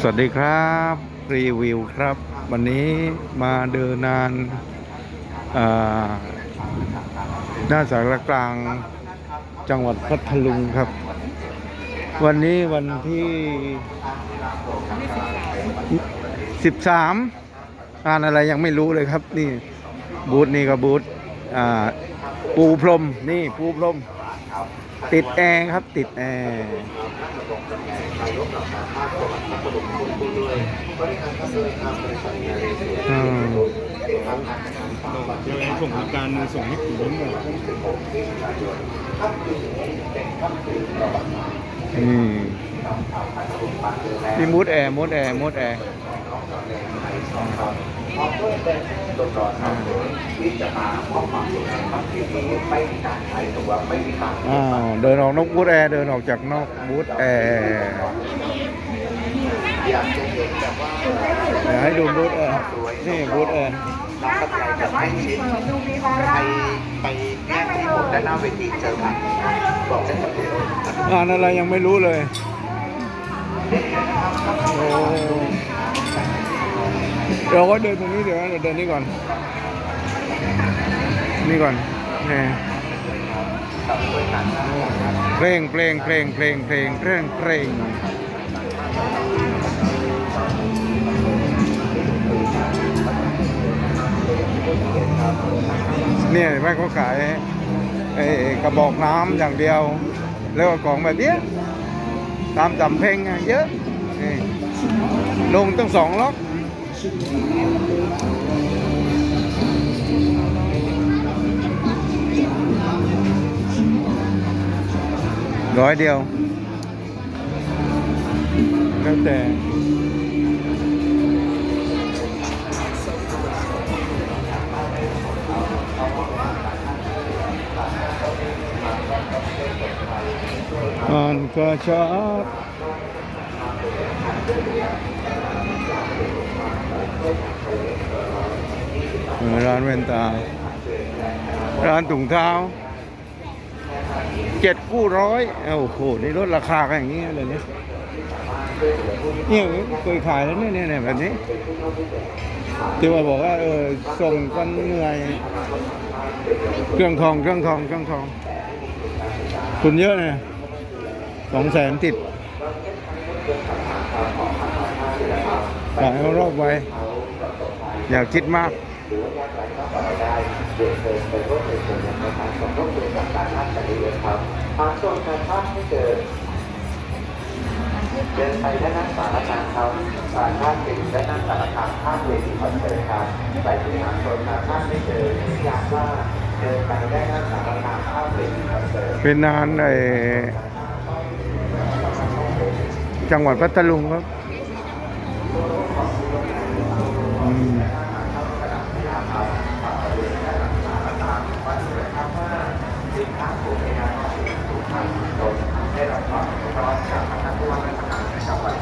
สวัสดีครับรีวิวครับ วันนี้มาเดินนานอ่าหน้าสารกลางจังหวัดพัทลุงครับ วันนี้วันที่ 13งานอะไรยังไม่รู้เลยครับ นี่บูธนี่ก็บูธปูพรมนี่ปูพรม ติดแอร์ครับติดแอร์อืมเราเองส่งบริการส่งให้ถึงหมดนี่นี่มูดแอร์มูดแอร์มูดแอร์ อ้าวเดินออกนอกบูธแอร์เดินออกจากนอกบูธแอร์เดี๋ยวให้ดูบูธแอร์นี่บูธแอร์น้องกำไรจะให้ชิดใครไปแย่งที่ผมด้านหน้าเวทีเจอกันบอกจะจะเร็วงานอะไรยังไม่รู้เลยโอ้เดี๋ยวก็เดินตรงนี้เดี๋ยวนะเดี๋ยวเดินนี่ก่อน นี่ก่อนนี่เพลงเพลงเพลงเพลงเพลงเพลงเพลงเนี่ยไหมเขาขายไอ้กระบอกน้ำอย่างเดียว แล้วก็ของแบบเนี้ยตามจำเพลงเยอะลงตั้งสองล็อก ร้อยเดียวแล้วแต่อ่านก็ชัดเออร้านแว่นตาร้านถุงเท้า เจ็ดกู้ร้อยโอ้โหนี่ลดราคากันอย่างนี้เลยเนี่ยนี่เคยขายแล้วเนี่ยเนี่ยแบบนี้ที่ว่าบอกว่าเออส่งกันเหนื่อยเครื่องทองเครื่องทองเครื่องทองทุนเยอะเนี่ยสองแสนติดขายเอารอบไว้อย่าคิดมาก ทางส่วนการภาพให้เกิด เดินไปด้านหน้าสารกลางครับสารข้างเป็นด้านหน้าสารกลางข้ามเวทีคอนเสิร์ตครับไปที่ทางส่วนการภาพให้เกิดอยากว่าเดินไปด้านหน้าสารกลางข้ามเวทีคอนเสิร์ตเป็นนานไอจังหวัดพัทลุงครับ ได้รับความร้อนจากทางผู้ว่าราชการจังหวัด